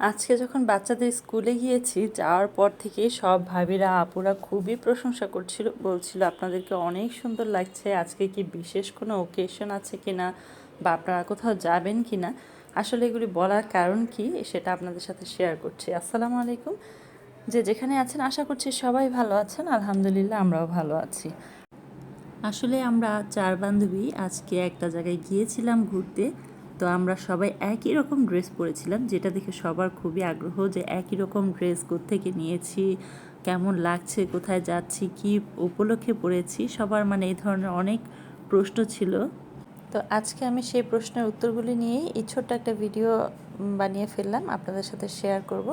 আজকে যখন বাচ্চাদের স্কুলে গিয়েছি, যাওয়ার পর থেকে সব ভাবিরা, আপুরা খুবই প্রশংসা করছিল, বলছিল, আপনাদেরকে অনেক সুন্দর লাগছে, আজকে কি বিশেষ কোনো ওকেশন আছে কি না বা আপনারা কোথাও যাবেন কি না আসলে এগুলি বলার কারণ কি, সেটা আপনাদের সাথে শেয়ার করছি। আসসালামু আলাইকুম। যে যেখানে আছেন, আশা করছি সবাই ভালো আছেন, আলহামদুলিল্লাহ আমরাও ভালো আছি। আসলে আমরা চার বান্ধবী আজকে একটা জায়গায় গিয়েছিলাম ঘুরতে। তো আমরা সবাই একই রকম ড্রেস পরেছিলাম, যেটা দেখে সবার খুবই আগ্রহ যে একই রকম ড্রেস কোত্থেকে নিয়েছি, কেমন লাগছে, কোথায় যাচ্ছি, কি উপলক্ষে পড়েছি সবার মানে এই ধরনের অনেক প্রশ্ন ছিল। তো আজকে আমি সেই প্রশ্নের উত্তরগুলি নিয়েই এই ছোট্ট একটা ভিডিও বানিয়ে ফেললাম, আপনাদের সাথে শেয়ার করব।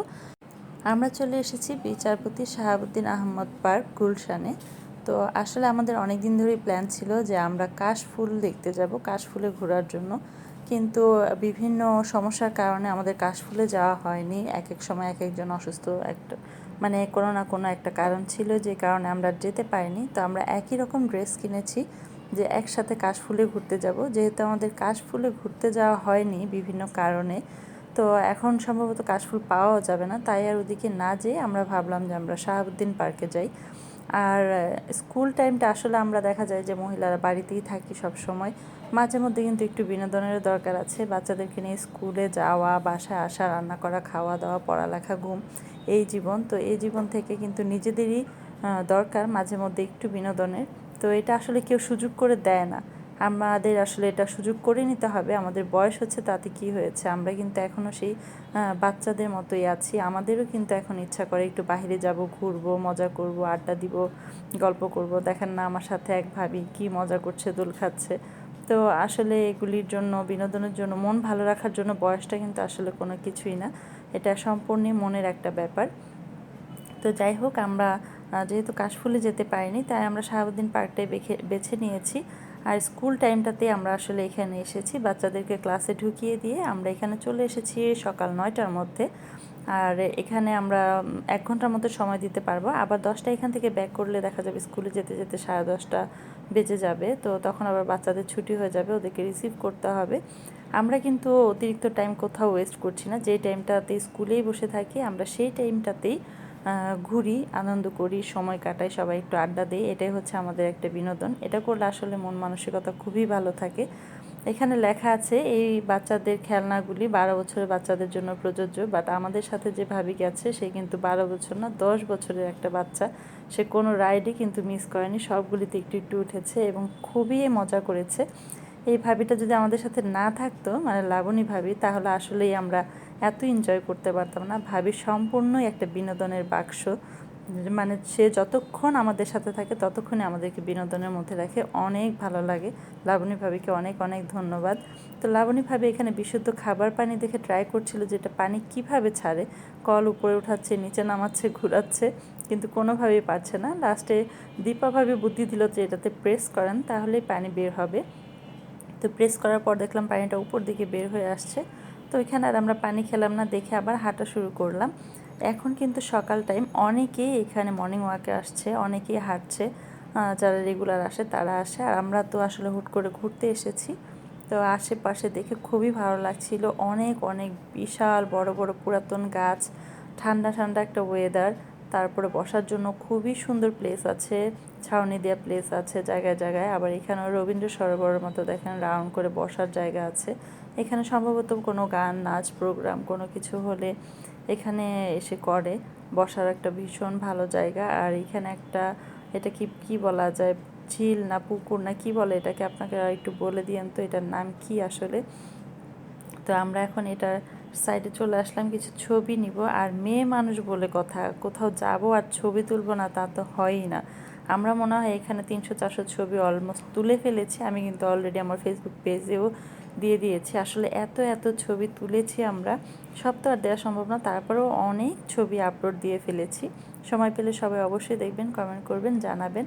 আমরা চলে এসেছি বিচারপতি শাহাবুদ্দিন আহমদ পার্ক, গুলশানে। তো আসলে আমাদের অনেক দিন ধরেই প্ল্যান ছিল যে আমরা কাশফুল দেখতে যাব কাশফুলে ঘোরার জন্য। কিন্তু বিভিন্ন সমস্যার কারণে আমাদের কাশফুলে যাওয়া হয়নি। এক এক সময় এক একজন অসুস্থ একটা মানে কোনো না কোনো একটা কারণ ছিল যে কারণে আমরা যেতে পারিনি। তো আমরা একই রকম ড্রেস কিনেছি যে একসাথে কাশফুলে ঘুরতে যাব। যেহেতু আমাদের কাশফুলে ঘুরতে যাওয়া হয়নি বিভিন্ন কারণে, তো এখন সম্ভবত কাশফুল পাওয়াও যাবে না। তাই আর ওদিকে না যেয়ে আমরা ভাবলাম যে আমরা শাহাবুদ্দিন পার্কে যাই। আর স্কুল টাইমটা আসলে আমরা দেখা যায় যে মহিলারা বাড়িতেই থাকি সব সময় মাঝে মধ্যে কিন্তু একটু বিনোদনের দরকার আছে। বাচ্চাদেরকে নিয়ে স্কুলে যাওয়া, বাসায় আসা, রান্না করা, খাওয়া দাওয়া, পড়ালেখা, ঘুম, এই জীবন। তো এই জীবন থেকে কিন্তু নিজেদেরই দরকার মাঝে মধ্যে একটু বিনোদনের। তো এটা আসলে কেউ সুযোগ করে দেয় না। আমাদের আসলে এটা সুযোগ করে নিতে হবে। আমাদের বয়স হচ্ছে তাতে কি হয়েছে? আমরা কিন্তু এখনও সেই বাচ্চাদের মতোই আছি। আমাদেরও কিন্তু এখন ইচ্ছা করে একটু বাহিরে যাব, ঘুরবো, মজা করব, আড্ডা দিব, গল্প করব। দেখেন না আমার সাথে এক ভাবি কি মজা করছে, দোল খাচ্ছে। তো আসলে এগুলির জন্য, বিনোদনের জন্য, মন ভালো রাখার জন্য বয়সটা কিন্তু আসলে কোনো কিছুই না। এটা সম্পূর্ণই মনের একটা ব্যাপার। তো যাই হোক, আমরা যেহেতু কাশফুলে যেতে পারিনি, তাই আমরা সারাদিন পার্কটাই বেছে নিয়েছি। আর স্কুল টাইমটাতে আমরা আসলে এখানে এসেছি। বাচ্চাদেরকে ক্লাসে ঢুকিয়ে দিয়ে আমরা এখানে চলে এসেছি সকাল নয়টার মধ্যে। আর এখানে আমরা এক ঘণ্টার মতো সময় দিতে পারব। আবার দশটা এখান থেকে ব্যাক করলে দেখা যাবে স্কুলে যেতে যেতে সাড়ে দশটা বেজে যাবে, তো তখন আবার বাচ্চাদের ছুটি হয়ে যাবে, ওদেরকে রিসিভ করতে হবে। আমরা কিন্তু অতিরিক্ত টাইম কোথাও ওয়েস্ট করছি না যে টাইমটাতে স্কুলেই বসে থাকি, আমরা সেই টাইমটাতেই ঘুরি, আনন্দ করি, সময় কাটাই, সবাই একটু আড্ডা দিই, এটাই হচ্ছে আমাদের একটা বিনোদন। এটা করলে আসলে মন মানসিকতা খুবই ভালো থাকে। এখানে লেখা আছে, এই বাচ্চাদের খেলনাগুলি বারো বছরের বাচ্চাদের জন্য প্রযোজ্য বাট আমাদের সাথে যে ভাবি গেছে সে কিন্তু বারো বছর না, দশ বছরের একটা বাচ্চা। সে কোনো রাইডই কিন্তু মিস করেনি, সবগুলিতে একটু একটু উঠেছে এবং খুবই মজা করেছে। এই ভাবিটা যদি আমাদের সাথে না থাকতো মানে লাবণী ভাবি, তাহলে আসলেই আমরা এত এনজয় করতে পারতাম না। ভাবি সম্পূর্ণই একটা বিনোদনের বাক্স। মানে সে যতক্ষণ আমাদের সাথে থাকে ততক্ষণই আমাদেরকে বিনোদনের মধ্যে রাখে। অনেক ভালো লাগে। লাবণী ভাবিকে অনেক অনেক ধন্যবাদ। তো লাবণী ভাবি এখানে বিশুদ্ধ খাবার পানি দেখে ট্রাই করছিল যে এটা পানি কীভাবে ছাড়ে। কল উপরে উঠাচ্ছে, নিচে নামাচ্ছে, ঘুরাচ্ছে, কিন্তু কোনোভাবেই পারছে না। লাস্টে দীপাভাবে বুদ্ধি দিল যে এটাতে প্রেস করেন, তাহলেই পানি বের হবে। তো প্রেস করার পর দেখলাম পানিটা উপর দিকে বের হয়ে আসছে। তো এখানে আর আমরা পানি খেলাম না, দেখে আবার হাঁটা শুরু করলাম। এখন কিন্তু সকাল টাইম অনেকেই এখানে মর্নিং ওয়াকে আসছে, অনেকেই হাঁটছে যারা রেগুলার আসে তারা আসে। আর আমরা তো আসলে হুট করে ঘুরতে এসেছি। তো আশেপাশে দেখে খুবই ভালো লাগছিল। অনেক অনেক বিশাল বড় বড় পুরাতন গাছ, ঠান্ডা ঠান্ডা একটা ওয়েদার তারপরে বসার জন্য খুবই সুন্দর প্লেস আছে, ছাউনি দেওয়া প্লেস আছে জায়গায় জায়গায়। আবার এখানেও রবীন্দ্র সরোবরের মতো দেখেন রাউন্ড করে বসার জায়গা আছে। এখানে সম্ভবত কোনো গান, নাচ প্রোগ্রাম কোনো কিছু হলে এখানে এসে করে। বসার একটা ভীষণ ভালো জায়গা। আর এখানে একটা, এটা কি কি বলা যায়, ঝিল না পুকুর না কি বলে এটাকে? আপনাকে একটু বলে দিয়েন তো এটার নাম কি আসলে? তো আমরা এখন এটার সাইডে চলে আসলাম, কিছু ছবি নিব। আর মেয়ে মানুষ বলে কথা, কোথাও যাব আর ছবি তুলবো না তা তো হয়ই না। আমরা মনে হয় এখানে তিনশো চারশো ছবি অলমোস্ট তুলে ফেলেছি। আমি কিন্তু অলরেডি আমার ফেসবুক পেজেও দিয়ে দিয়েছি। আসলে এত এত ছবি তুলেছি আমরা। সব তো আর দেওয়া সম্ভব না। তারপরেও অনেক ছবি আপলোড দিয়ে ফেলেছি। সময় পেলে সবাই অবশ্যই দেখবেন কমেন্ট করবেন, জানাবেন।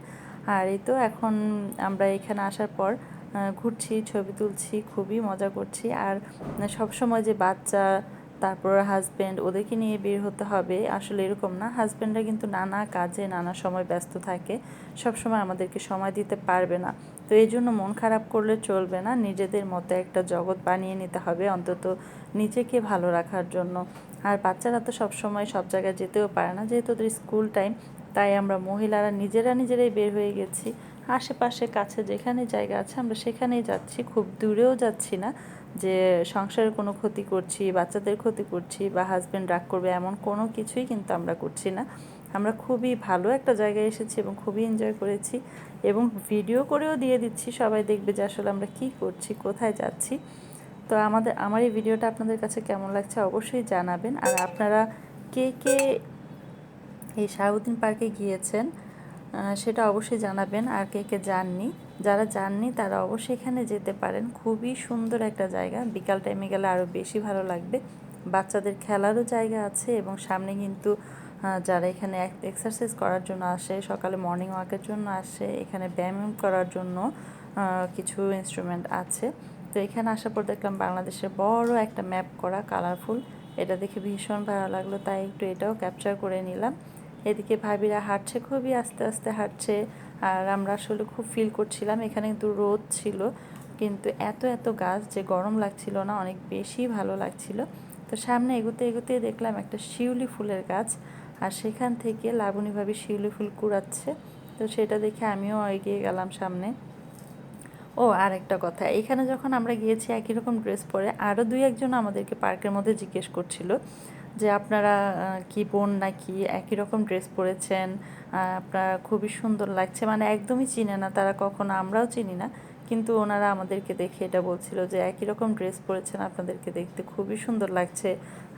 আর এই তো এখন আমরা এখানে আসার পর ঘুরছি, ছবি তুলছি, খুবই মজা করছি। আর সব সময় যে বাচ্চা তারপর হাজব্যান্ড ওদেরকে নিয়ে বের হতে হবে। আসলে এরকম না হাজব্যান্ডরা কিন্তু নানা কাজে, নানা সময় ব্যস্ত থাকে। সব সময় আমাদেরকে সময় দিতে পারবে না। তো এই জন্য মন খারাপ করলে চলবে না। নিজেদের মতো একটা জগৎ বানিয়ে নিতে হবে অন্তত নিজেকে ভালো রাখার জন্য। আর বাচ্চারা তো সবসময় সব জায়গায় যেতেও পারে না। যেহেতু ওদের স্কুল টাইম তাই আমরা মহিলারা নিজেরা নিজেরাই বের হয়ে গেছি। আশেপাশে কাছে যেখানে জায়গা আছে, আমরা সেখানেই যাচ্ছি। খুব দূরেও যাচ্ছি না। যে সংসারের কোনো ক্ষতি করছি, বাচ্চাদের ক্ষতি করছি বা হাজব্যান্ড রাগ করবে এমন কোনো কিছুই কিন্তু আমরা করছি না। আমরা খুবই ভালো একটা জায়গায় এসেছি এবং খুবই এনজয় করেছি এবং ভিডিও করেও দিয়ে দিচ্ছি। সবাই দেখবে যে আসলে আমরা কি করছি, কোথায় যাচ্ছি। তো আমাদের, আমার এই ভিডিওটা আপনাদের কাছে কেমন লাগছে অবশ্যই জানাবেন। আর আপনারা কে কে এই শাহুদ্দিন পার্কে গিয়েছেন সেটা অবশ্যই জানাবেন। আর কে কে যাননি যারা যাননি, তারা অবশ্যই এখানে যেতে পারেন। খুবই সুন্দর একটা জায়গা। বিকাল টাইমে গেলে আরও বেশি ভালো লাগবে। বাচ্চাদের খেলারও জায়গা আছে এবং সামনে কিন্তু যারা এখানে এক্সারসাইজ করার জন্য আসে, সকালে মর্নিং ওয়াকের জন্য আসে, এখানে ব্যায়াম করার জন্য কিছু ইনস্ট্রুমেন্ট আছে। তো এখানে আসার পর দেখলাম বাংলাদেশের বড় একটা ম্যাপ করা কালারফুল এটা দেখে ভীষণ ভালো লাগল, তাই একটু এটাও ক্যাপচার করে নিলাম। এদিকে ভাবিরা হাঁটছে, খুবই আস্তে আস্তে হাঁটছে। আর আমরা আসলে খুব ফিল করছিলাম, এখানে কিন্তু রোদ ছিল, কিন্তু এত এত গাছ যে গরম লাগছিল না, অনেক বেশি ভালো লাগছিল। তো সামনে এগোতে এগোতে দেখলাম একটা শিউলি ফুলের গাছ, আর সেখান থেকে লাবণীভাবে শিউলি ফুল কুড়াচ্ছে। তো সেটা দেখে আমিও এগিয়ে গেলাম সামনে। ও আর একটা কথা, এখানে যখন আমরা গিয়েছি একই রকম ড্রেস পরে আরও দুই একজন আমাদেরকে পার্কের মধ্যে জিজ্ঞেস করছিল যে আপনারা কি বোন নাকি একই রকম ড্রেস পরেছেন আপনারা খুবই সুন্দর লাগছে। মানে একদমই চিনে না তারা, কখনো আমরাও চিনি না, কিন্তু ওনারা আমাদেরকে দেখে এটা বলছিল যে একই রকম ড্রেস পরেছেন, আপনাদেরকে দেখতে খুবই সুন্দর লাগছে।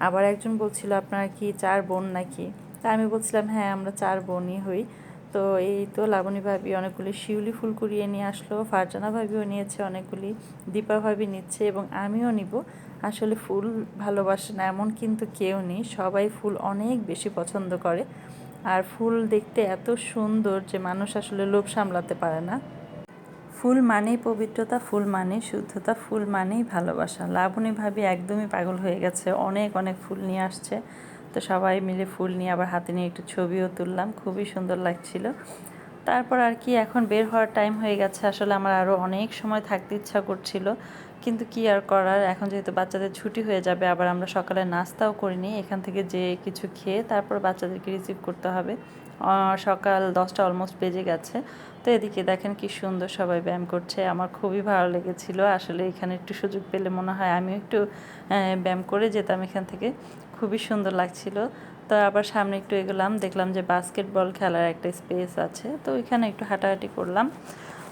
আবার একজন বলছিল, আপনারা কি চার বোন নাকি? তা আমি বলছিলাম হ্যাঁ আমরা চার বোনই হই। তো এই তো লাবণী ভাবি অনেকগুলি শিউলি ফুল কুড়িয়ে নিয়ে আসলো, ফারজানা ভাবিও নিয়েছে অনেকগুলি, দীপা ভাবি নিচ্ছে এবং আমিও নিব। আসলে ফুল ভালোবাসে না, এমন কিন্তু কেউ নেই, সবাই ফুল অনেক বেশি পছন্দ করে। আর ফুল দেখতে এত সুন্দর যে মানুষ আসলে লোভ সামলাতে পারে না। ফুল মানেই পবিত্রতা, ফুল মানেই শুদ্ধতা, ফুল মানেই ভালোবাসা। লাবণী ভাবি একদমই পাগল হয়ে গেছে, অনেক অনেক ফুল নিয়ে আসছে। তো সবাই মিলে ফুল নিয়ে আবার হাতে নিয়ে একটু ছবিও তুললাম, খুবই সুন্দর লাগছিল। তারপর আর কি এখন বের হওয়ার টাইম হয়ে গেছে, আসলে আমার আরও অনেক সময় থাকতে ইচ্ছা করছিল, কিন্তু কি আর করার? এখন যেহেতু বাচ্চাদের ছুটি হয়ে যাবে, আবার আমরা সকালে নাস্তাও করিনি, এখান থেকে যে কিছু খেয়ে তারপর বাচ্চাদেরকে রিসিভ করতে হবে। সকাল দশটা অলমোস্ট বেজে গেছে, তো এদিকে দেখেন কি সুন্দর সবাই ব্যায়াম করছে, আমার খুবই ভালো লেগেছিল, আসলে এখানে একটু সুযোগ পেলে মনে হয় আমিও একটু ব্যায়াম করে যেতাম এখান থেকে। খুবই সুন্দর লাগছিল। তো আবার সামনে একটু এগোলাম, দেখলাম যে বাস্কেটবল খেলার একটা স্পেস আছে। তো ওইখানে একটু হাঁটাহাঁটি করলাম।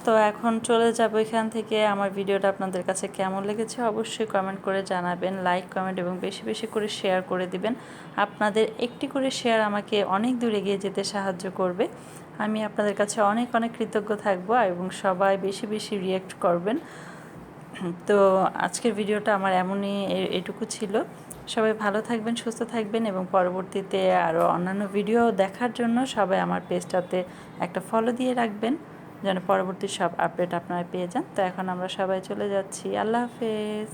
তো এখন চলে যাব এখান থেকে। আমার ভিডিওটা আপনাদের কাছে কেমন লেগেছে অবশ্যই কমেন্ট করে জানাবেন। লাইক কমেন্ট এবং বেশি বেশি করে শেয়ার করে দিবেন। আপনাদের একটি করে শেয়ার আমাকে অনেক দূরে গিয়ে যেতে সাহায্য করবে। আমি আপনাদের কাছে অনেক অনেক কৃতজ্ঞ থাকব এবং সবাই বেশি বেশি রিয়েক্ট করবেন। তো আজকের ভিডিওটা আমার এমনই এটুকু ছিল। সবাই ভালো থাকবেন, সুস্থ থাকবেন এবং পরবর্তীতে আরও অন্যান্য ভিডিও দেখার জন্য সবাই আমার পেজটাতে একটা ফলো দিয়ে রাখবেন, যেন পরবর্তী সব আপডেট আপনারা পেয়ে যান। তো এখন আমরা সবাই চলে যাচ্ছি। আল্লাহ হাফেজ।